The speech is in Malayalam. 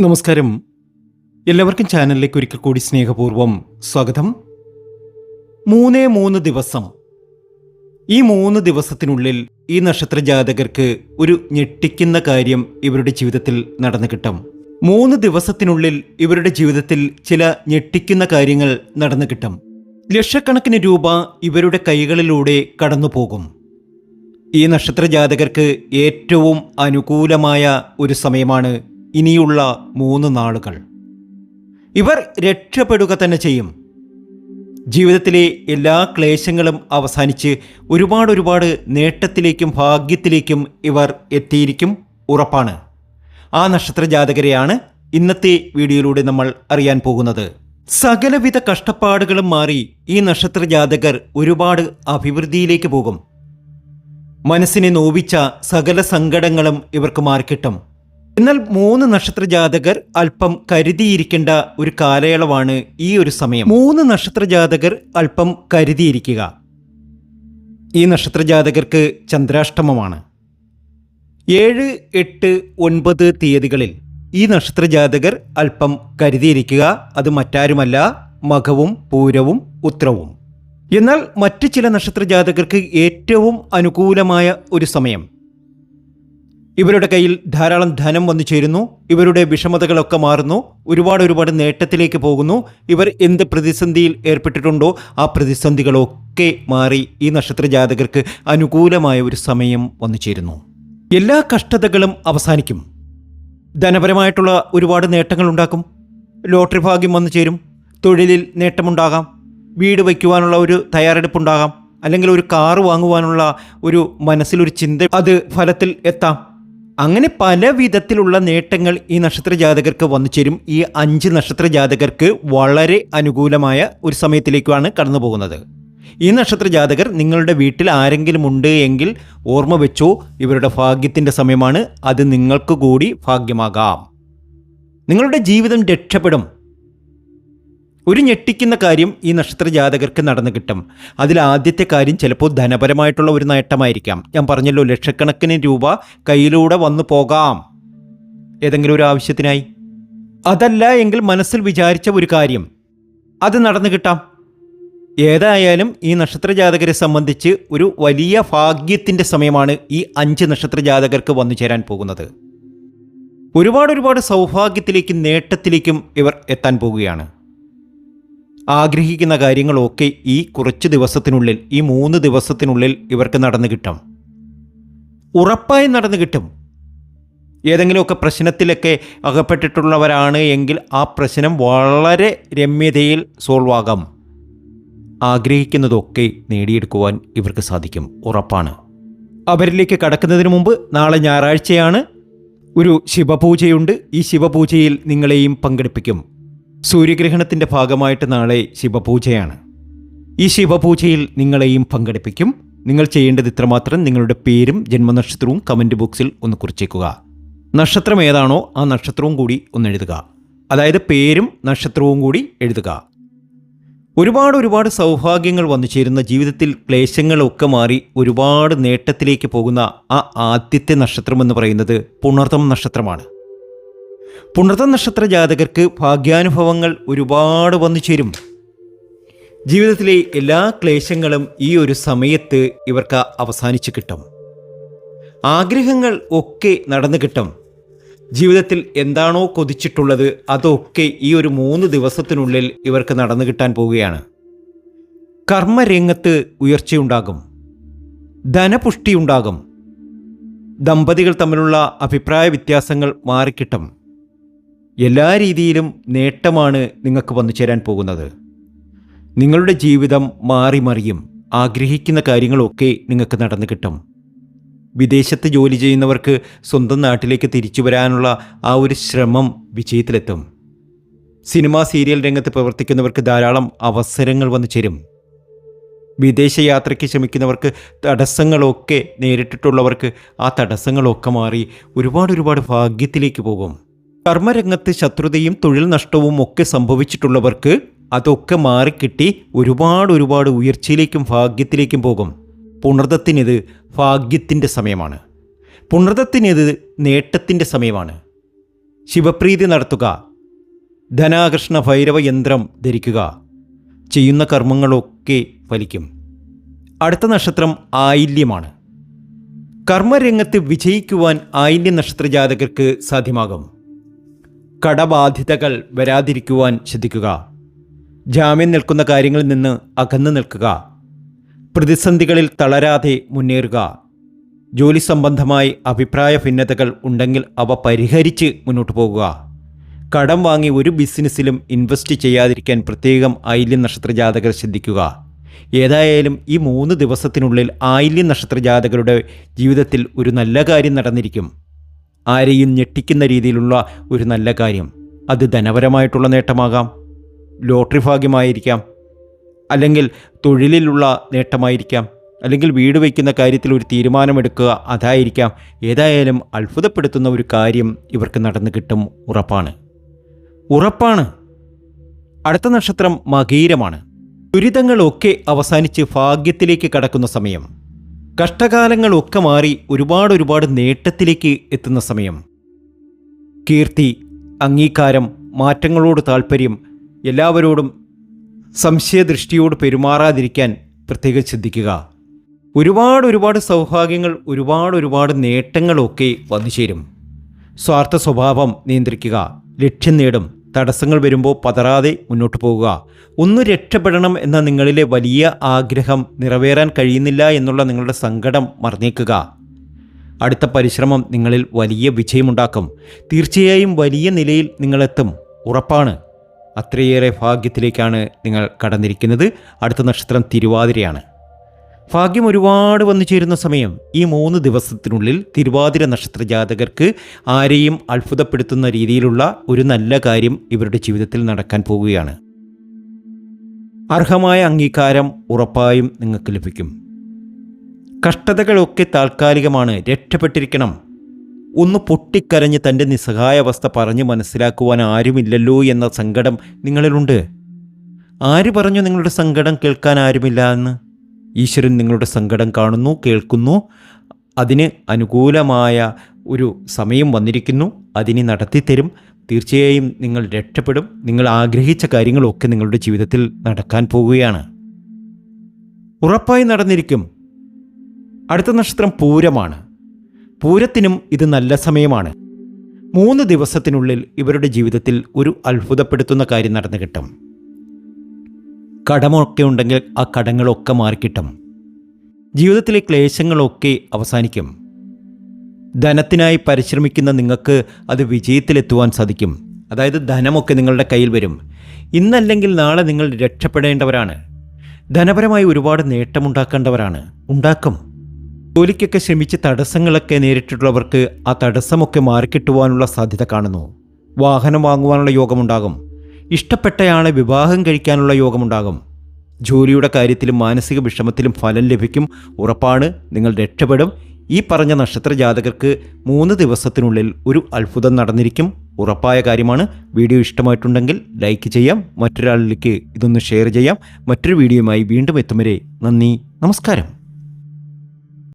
നമസ്കാരം. എല്ലാവർക്കും ചാനലിലേക്ക് ഒരിക്കൽ കൂടി സ്നേഹപൂർവം സ്വാഗതം. മൂന്നേ മൂന്ന് ദിവസം. ഈ മൂന്ന് ദിവസത്തിനുള്ളിൽ ഈ നക്ഷത്ര ജാതകർക്ക് ഒരു ഞെട്ടിക്കുന്ന കാര്യം ഇവരുടെ ജീവിതത്തിൽ നടന്നു കിട്ടും. മൂന്ന് ദിവസത്തിനുള്ളിൽ ഇവരുടെ ജീവിതത്തിൽ ചില ഞെട്ടിക്കുന്ന കാര്യങ്ങൾ നടന്നു കിട്ടും. ലക്ഷക്കണക്കിന് രൂപ ഇവരുടെ കൈകളിലൂടെ കടന്നു പോകും ഈ നക്ഷത്ര ജാതകർക്ക് ഏറ്റവും അനുകൂലമായ ഒരു സമയമാണ് ഇനിയുള്ള മൂന്ന് നാളുകൾ. ഇവർ രക്ഷപ്പെടുക തന്നെ ചെയ്യും. ജീവിതത്തിലെ എല്ലാ ക്ലേശങ്ങളും അവസാനിച്ച് ഒരുപാട് ഒരുപാട് നേട്ടത്തിലേക്കും ഭാഗ്യത്തിലേക്കും ഇവർ എത്തിയിരിക്കും ഉറപ്പാണ്. ആ നക്ഷത്ര ജാതകരെയാണ് ഇന്നത്തെ വീഡിയോയിലൂടെ നമ്മൾ അറിയാൻ പോകുന്നത്. സകലവിധ കഷ്ടപ്പാടുകളും മാറി ഈ നക്ഷത്ര ജാതകർ ഒരുപാട് അഭിവൃദ്ധിയിലേക്ക് പോകും. മനസ്സിനെ നോവിച്ച സകല സങ്കടങ്ങളും ഇവർക്ക് മാറിക്കിട്ടും. എന്നാൽ മൂന്ന് നക്ഷത്ര ജാതകർ അല്പം കരുതിയിരിക്കേണ്ട ഒരു കാലയളവാണ് ഈ ഒരു സമയം. മൂന്ന് നക്ഷത്ര ജാതകർ അല്പം കരുതിയിരിക്കുക. ഈ നക്ഷത്ര ജാതകർക്ക് ചന്ദ്രാഷ്ടമമാണ്. ഏഴ് എട്ട് ഒൻപത് തീയതികളിൽ ഈ നക്ഷത്ര ജാതകർ അല്പം കരുതിയിരിക്കുക. അത് മറ്റാരുമല്ല മകവും പൂരവും ഉത്രവും. എന്നാൽ മറ്റ് ചില നക്ഷത്ര ജാതകർക്ക് ഏറ്റവും അനുകൂലമായ ഒരു സമയം. ഇവരുടെ കയ്യിൽ ധാരാളം ധനം വന്നു ചേരുന്നു. ഇവരുടെ വിഷമതകളൊക്കെ മാറുന്നു. ഒരുപാട് ഒരുപാട് നേട്ടത്തിലേക്ക് പോകുന്നു. ഇവർ എന്ത് പ്രതിസന്ധിയിൽ ഏർപ്പെട്ടിട്ടുണ്ടോ ആ പ്രതിസന്ധികളൊക്കെ മാറി ഈ നക്ഷത്ര ജാതകർക്ക് അനുകൂലമായ ഒരു സമയം വന്നു ചേരുന്നു. എല്ലാ കഷ്ടതകളും അവസാനിക്കും. ധനപരമായിട്ടുള്ള ഒരുപാട് നേട്ടങ്ങൾ ഉണ്ടാക്കും. ലോട്ടറി ഭാഗ്യം വന്നു ചേരും. തൊഴിലിൽ നേട്ടമുണ്ടാകാം. വീട് വയ്ക്കുവാനുള്ള ഒരു തയ്യാറെടുപ്പുണ്ടാകാം. അല്ലെങ്കിൽ ഒരു കാറ് വാങ്ങുവാനുള്ള ഒരു മനസ്സിലൊരു ചിന്ത അത് ഫലത്തിൽ എത്താം. അങ്ങനെ പല വിധത്തിലുള്ള നേട്ടങ്ങൾ ഈ നക്ഷത്ര ജാതകർക്ക് വന്നു ചേരും. ഈ അഞ്ച് നക്ഷത്ര ജാതകർക്ക് വളരെ അനുകൂലമായ ഒരു സമയത്തിലേക്കാണ് കടന്നു പോകുന്നത്. ഈ നക്ഷത്ര ജാതകർ നിങ്ങളുടെ വീട്ടിൽ ആരെങ്കിലും ഉണ്ട് എങ്കിൽ ഓർമ്മ വെച്ചോ ഇവരുടെ ഭാഗ്യത്തിന്റെ സമയമാണ്. അത് നിങ്ങൾക്ക് കൂടി ഭാഗ്യമാകാം. നിങ്ങളുടെ ജീവിതം രക്ഷപ്പെടും. ഒരു ഞെട്ടിക്കുന്ന കാര്യം ഈ നക്ഷത്ര ജാതകർക്ക് നടന്നു കിട്ടും. അതിൽ ആദ്യത്തെ കാര്യം ചിലപ്പോൾ ധനപരമായിട്ടുള്ള ഒരു നേട്ടമായിരിക്കാം. ഞാൻ പറഞ്ഞല്ലോ ലക്ഷക്കണക്കിന് രൂപ കയ്യിലൂടെ വന്നു പോകാം. ഏതെങ്കിലും ഒരു ആവശ്യത്തിനായി. അതല്ല എങ്കിൽ മനസ്സിൽ വിചാരിച്ച ഒരു കാര്യം. അത് നടന്നു കിട്ടാം. ഏതായാലും ഈ നക്ഷത്ര ജാതകരെ സംബന്ധിച്ച് ഒരു വലിയ ഭാഗ്യത്തിന്റെ സമയമാണ് ഈ അഞ്ച് നക്ഷത്ര ജാതകർക്ക് വന്നു ചേരാൻ പോകുന്നത്. ഒരുപാട് ഒരുപാട് സൗഭാഗ്യത്തിലേക്കും നേട്ടത്തിലേക്കും ഇവർ എത്താൻ പോകുകയാണ്. ആഗ്രഹിക്കുന്ന കാര്യങ്ങളൊക്കെ ഈ കുറച്ച് ദിവസത്തിനുള്ളിൽ ഈ മൂന്ന് ദിവസത്തിനുള്ളിൽ ഇവർക്ക് നടന്നു കിട്ടും. ഉറപ്പായി നടന്നു കിട്ടും. ഏതെങ്കിലുമൊക്കെ പ്രശ്നത്തിലൊക്കെ അകപ്പെട്ടിട്ടുള്ളവരാണ് എങ്കിൽ ആ പ്രശ്നം വളരെ രമ്യതയിൽ സോൾവ് ആകാം ആഗ്രഹിക്കുന്നതൊക്കെ നേടിയെടുക്കുവാൻ ഇവർക്ക് സാധിക്കും. ഉറപ്പാണ്. അവരിലേക്ക് കടക്കുന്നതിന് മുമ്പ് നാളെ ഞായറാഴ്ചയാണ്. ഒരു ശിവപൂജയുണ്ട്. ഈ ശിവപൂജയിൽ നിങ്ങളെയും പങ്കെടുപ്പിക്കും. സൂര്യഗ്രഹണത്തിന്റെ ഭാഗമായിട്ട് നാളെ ശിവപൂജയാണ്. ഈ ശിവപൂജയിൽ നിങ്ങളെയും പങ്കെടുപ്പിക്കും. നിങ്ങൾ ചെയ്യേണ്ടത് ഇത്രമാത്രം നിങ്ങളുടെ പേരും ജന്മനക്ഷത്രവും കമന്റ് ബോക്സിൽ ഒന്ന് കുറിച്ചേക്കുക. നക്ഷത്രം ഏതാണോ ആ നക്ഷത്രവും കൂടി ഒന്ന് എഴുതുക. അതായത് പേരും നക്ഷത്രവും കൂടി എഴുതുക. ഒരുപാട് ഒരുപാട് സൗഭാഗ്യങ്ങൾ വന്നു ചേരുന്ന ജീവിതത്തിൽ ക്ലേശങ്ങളൊക്കെ മാറി ഒരുപാട് നേട്ടത്തിലേക്ക് പോകുന്ന ആ ആദ്യത്തെ നക്ഷത്രം എന്ന് പറയുന്നത് പുണർതം നക്ഷത്രമാണ്. പുണർത നക്ഷത്ര ജാതകർക്ക് ഭാഗ്യാനുഭവങ്ങൾ ഒരുപാട് വന്നു ചേരും. ജീവിതത്തിലെ എല്ലാ ക്ലേശങ്ങളും ഈ ഒരു സമയത്ത് ഇവർക്ക് അവസാനിച്ചു കിട്ടും. ആഗ്രഹങ്ങൾ ഒക്കെ നടന്നു കിട്ടും. ജീവിതത്തിൽ എന്താണോ കൊതിച്ചിട്ടുള്ളത് അതൊക്കെ ഈ ഒരു മൂന്ന് ദിവസത്തിനുള്ളിൽ ഇവർക്ക് നടന്നു കിട്ടാൻ പോവുകയാണ്. കർമ്മരംഗത്ത് ഉയർച്ചയുണ്ടാകും. ധനപുഷ്ടിയുണ്ടാകും ദമ്പതികൾ തമ്മിലുള്ള അഭിപ്രായ വ്യത്യാസങ്ങൾ മാറിക്കിട്ടും. എല്ലാ രീതിയിലും നേട്ടമാണ് നിങ്ങൾക്ക് വന്നു ചേരാൻ പോകുന്നത്. നിങ്ങളുടെ ജീവിതം മാറി മറിയും ആഗ്രഹിക്കുന്ന കാര്യങ്ങളൊക്കെ നിങ്ങൾക്ക് നടന്നു കിട്ടും. വിദേശത്ത് ജോലി ചെയ്യുന്നവർക്ക് സ്വന്തം നാട്ടിലേക്ക് തിരിച്ചു വരാനുള്ള ആ ഒരു ശ്രമം വിജയത്തിലെത്തും. സിനിമാ സീരിയൽ രംഗത്ത് പ്രവർത്തിക്കുന്നവർക്ക് ധാരാളം അവസരങ്ങൾ വന്നു ചേരും. വിദേശയാത്രയ്ക്ക് ശ്രമിക്കുന്നവർക്ക് തടസ്സങ്ങളൊക്കെ നേരിട്ടിട്ടുള്ളവർക്ക് ആ തടസ്സങ്ങളൊക്കെ മാറി ഒരുപാട് ഒരുപാട് ഭാഗ്യത്തിലേക്ക് പോകും. കർമ്മരംഗത്ത് ശത്രുതയും തൊഴിൽ നഷ്ടവും ഒക്കെ സംഭവിച്ചിട്ടുള്ളവർക്ക് അതൊക്കെ മാറിക്കിട്ടി ഒരുപാട് ഒരുപാട് ഉയർച്ചയിലേക്കും ഭാഗ്യത്തിലേക്കും പോകും. പുണർദത്തിനിത് ഭാഗ്യത്തിന്റെ സമയമാണ്. പുണർദത്തിനിത് നേട്ടത്തിന്റെ സമയമാണ്. ശിവപ്രീതി നടത്തുക. ധനാകർഷണ ഭൈരവ യന്ത്രം ധരിക്കുക. ചെയ്യുന്ന കർമ്മങ്ങളൊക്കെ ഫലിക്കും. അടുത്ത നക്ഷത്രം ആയില്യമാണ്. കർമ്മരംഗത്ത് വിജയിക്കുവാൻ ആയില്യ നക്ഷത്ര ജാതകർക്ക് സാധ്യമാകും. കടബാധ്യതകൾ വരാതിരിക്കുവാൻ ശ്രദ്ധിക്കുക. ജാമ്യം നിൽക്കുന്ന കാര്യങ്ങളിൽ നിന്ന് അകന്നു നിൽക്കുക. പ്രതിസന്ധികളിൽ തളരാതെ മുന്നേറുക. ജോലി സംബന്ധമായി അഭിപ്രായ ഭിന്നതകൾ ഉണ്ടെങ്കിൽ അവ പരിഹരിച്ച് മുന്നോട്ട് പോകുക. കടം വാങ്ങി ഒരു ബിസിനസ്സിലും ഇൻവെസ്റ്റ് ചെയ്യാതിരിക്കാൻ പ്രത്യേകം ആയില്യം നക്ഷത്ര ജാതകർ ശ്രദ്ധിക്കുക. ഏതായാലും ഈ മൂന്ന് ദിവസത്തിനുള്ളിൽ ആയില്യം നക്ഷത്ര ജാതകരുടെ ജീവിതത്തിൽ ഒരു നല്ല കാര്യം നടന്നിരിക്കും. ആരെയും ഞെട്ടിക്കുന്ന രീതിയിലുള്ള ഒരു നല്ല കാര്യം. അത് ധനപരമായിട്ടുള്ള നേട്ടമാകാം ലോട്ടറി ഭാഗ്യമായിരിക്കാം അല്ലെങ്കിൽ തൊഴിലിലുള്ള നേട്ടമായിരിക്കാം അല്ലെങ്കിൽ വീട് വയ്ക്കുന്ന കാര്യത്തിൽ ഒരു തീരുമാനമെടുക്കുക അതായിരിക്കാം. ഏതായാലും അത്ഭുതപ്പെടുത്തുന്ന ഒരു കാര്യം ഇവർക്ക് നടന്നു കിട്ടും ഉറപ്പാണ്. ഉറപ്പാണ്. അടുത്ത നക്ഷത്രം മകീരമാണ്. ദുരിതങ്ങളൊക്കെ അവസാനിച്ച് ഭാഗ്യത്തിലേക്ക് കടക്കുന്ന സമയം. കഷ്ടകാലങ്ങളൊക്കെ മാറി ഒരുപാട് ഒരുപാട് നേട്ടത്തിലേക്ക് എത്തുന്ന സമയം. കീർത്തി അംഗീകാരം മാറ്റങ്ങളോട് താല്പര്യം എല്ലാവരോടും സംശയദൃഷ്ടിയോട് പെരുമാറാതിരിക്കാൻ പ്രത്യേകം ശ്രദ്ധിക്കുക. ഒരുപാട് ഒരുപാട് സൗഭാഗ്യങ്ങൾ ഒരുപാട് ഒരുപാട് നേട്ടങ്ങളൊക്കെ വന്നു ചേരും സ്വാർത്ഥ സ്വഭാവം നിയന്ത്രിക്കുക ലക്ഷ്യം നേടും. തടസ്സങ്ങൾ വരുമ്പോൾ പതറാതെ മുന്നോട്ട് പോകുക. ഒന്ന് രക്ഷപ്പെടണം എന്ന നിങ്ങളിലെ വലിയ ആഗ്രഹം നിറവേറാൻ കഴിയുന്നില്ല എന്നുള്ള നിങ്ങളുടെ സങ്കടം മറന്നേക്കുക. അടുത്ത പരിശ്രമം നിങ്ങളിൽ വലിയ വിജയമുണ്ടാക്കും. തീർച്ചയായും വലിയ നിലയിൽ നിങ്ങളെത്തും. ഉറപ്പാണ്. അത്രയേറെ ഭാഗ്യത്തിലേക്കാണ് നിങ്ങൾ കടന്നിരിക്കുന്നത്. അടുത്ത നക്ഷത്രം തിരുവാതിരയാണ്. ഭാഗ്യം ഒരുപാട് വന്നു ചേരുന്ന സമയം ഈ മൂന്ന് ദിവസത്തിനുള്ളിൽ തിരുവാതിര നക്ഷത്ര ജാതകർക്ക് ആരെയും അത്ഭുതപ്പെടുത്തുന്ന രീതിയിലുള്ള ഒരു നല്ല കാര്യം ഇവരുടെ ജീവിതത്തിൽ നടക്കാൻ പോവുകയാണ്. അർഹമായ അംഗീകാരം ഉറപ്പായും നിങ്ങൾക്ക് ലഭിക്കും. കഷ്ടതകളൊക്കെ താൽക്കാലികമാണ് രക്ഷപ്പെട്ടിരിക്കണം. ഒന്ന് പൊട്ടിക്കരഞ്ഞ് തന്റെ നിസ്സഹായാവസ്ഥ പറഞ്ഞ് മനസ്സിലാക്കുവാൻ ആരുമില്ലല്ലോ എന്ന സങ്കടം നിങ്ങളിലുണ്ട്. ആര് പറഞ്ഞു നിങ്ങളുടെ സങ്കടം കേൾക്കാൻ ആരുമില്ല എന്ന്? ഈശ്വരൻ നിങ്ങളുടെ സങ്കടം കാണുന്നു കേൾക്കുന്നു. അതിന് അനുകൂലമായ ഒരു സമയം വന്നിരിക്കുന്നു. അതിനെ നടത്തിത്തരും തീർച്ചയായും നിങ്ങൾ രക്ഷപ്പെടും. നിങ്ങൾ ആഗ്രഹിച്ച കാര്യങ്ങളൊക്കെ നിങ്ങളുടെ ജീവിതത്തിൽ നടക്കാൻ പോവുകയാണ്. ഉറപ്പായി നടന്നിരിക്കും. അടുത്ത നക്ഷത്രം പൂരമാണ്. പൂരത്തിനും ഇത് നല്ല സമയമാണ്. മൂന്ന് ദിവസത്തിനുള്ളിൽ ഇവരുടെ ജീവിതത്തിൽ ഒരു അത്ഭുതപ്പെടുത്തുന്ന കാര്യം നടന്നു കിട്ടും. കടമൊക്കെ ഉണ്ടെങ്കിൽ ആ കടങ്ങളൊക്കെ മാറിക്കിട്ടും. ജീവിതത്തിലെ ക്ലേശങ്ങളൊക്കെ അവസാനിക്കും. ധനത്തിനായി പരിശ്രമിക്കുന്ന നിങ്ങൾക്ക് അത് വിജയത്തിലെത്തുവാൻ സാധിക്കും. അതായത് ധനമൊക്കെ നിങ്ങളുടെ കയ്യിൽ വരും. ഇന്നല്ലെങ്കിൽ നാളെ നിങ്ങൾ രക്ഷപ്പെടേണ്ടവരാണ്. ധനപരമായി ഒരുപാട് നേട്ടമുണ്ടാക്കേണ്ടവരാണ്. ഉണ്ടാക്കും. ജോലിക്കൊക്കെ ശ്രമിച്ച് തടസ്സങ്ങളൊക്കെ നേരിട്ടിട്ടുള്ളവർക്ക് ആ തടസ്സമൊക്കെ മാറിക്കിട്ടുവാനുള്ള സാധ്യത കാണുന്നു. വാഹനം വാങ്ങുവാനുള്ള യോഗമുണ്ടാകും. ഇഷ്ടപ്പെട്ടയാളെ വിവാഹം കഴിക്കാനുള്ള യോഗമുണ്ടാകും. ജോലിയുടെ കാര്യത്തിലും മാനസിക വിഷമത്തിലും ഫലം ലഭിക്കും. ഉറപ്പാണ് നിങ്ങൾ രക്ഷപ്പെടും. ഈ പറഞ്ഞ നക്ഷത്ര ജാതകർക്ക് മൂന്ന് ദിവസത്തിനുള്ളിൽ ഒരു അത്ഭുതം നടന്നിരിക്കും. ഉറപ്പായ കാര്യമാണ്. വീഡിയോ ഇഷ്ടമായിട്ടുണ്ടെങ്കിൽ ലൈക്ക് ചെയ്യാം. മറ്റൊരാളിലേക്ക് ഇതൊന്ന് ഷെയർ ചെയ്യാം. മറ്റൊരു വീഡിയോയുമായി വീണ്ടും എത്തും വരെ നന്ദി. നമസ്കാരം.